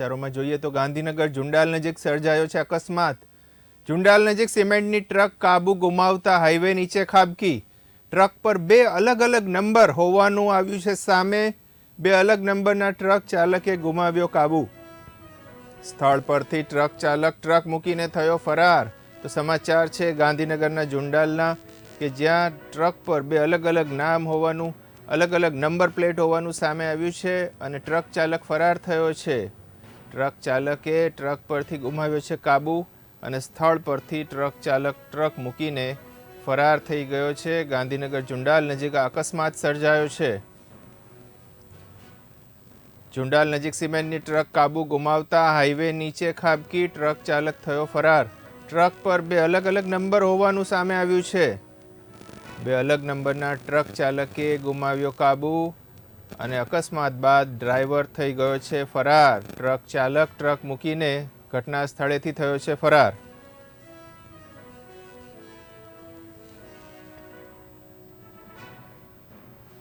શહેરોમાં જોઈએ તો ગાંધીનગર જુંડાલ નજીક સર્જાયો છે અકસ્માત. જુંડાલ નજીક સિમેન્ટની ટ્રક કાબુ ગુમાવતા હાઈવે નીચે ખાબકી. ટ્રક પર બે અલગ અલગ નંબર હોવાનું આવ્યું છે સામે. બે અલગ નંબરના ટ્રક ચાલકે ગુમાવ્યો કાબુ. સ્થળ પરથી ટ્રક ચાલક ટ્રક મૂકીને થયો ફરાર. તો સમાચાર છે ગાંધીનગરના જુંડાલના કે જ્યાં ટ્રક પર બે અલગ અલગ નામ હોવાનું, અલગ અલગ નંબર પ્લેટ હોવાનું સામે આવ્યું છે અને ટ્રક ચાલક ફરાર થયો છે. ટ્રક ચાલકે ટ્રક પરથી ગુમાવ્યો છે કાબુ અને સ્થળ પરથી ટ્રક ચાલક ટ્રક મૂકીને ફરાર થઈ ગયો છે. ગાંધીનગર જુંડાલ નજીક અકસ્માત સર્જાયો છે. જુંડાલ નજીક સિમેન્ટની ટ્રક કાબુ ગુમાવતા હાઈવે નીચે ખાબકી ટ્રક ચાલક થયો ફરાર. ટ્રક પર બે અલગ અલગ નંબર હોવાનું સામે આવ્યું છે. બે અલગ નંબરના ટ્રક ચાલકે ગુમાવ્યો કાબુ. અને અકસ્માત બાદ ડ્રાઈવર થઈ ગયો છે ફરાર. ટ્રક ચાલક ટ્રક મૂકીને ઘટના સ્થળેથી થયો છે ફરાર.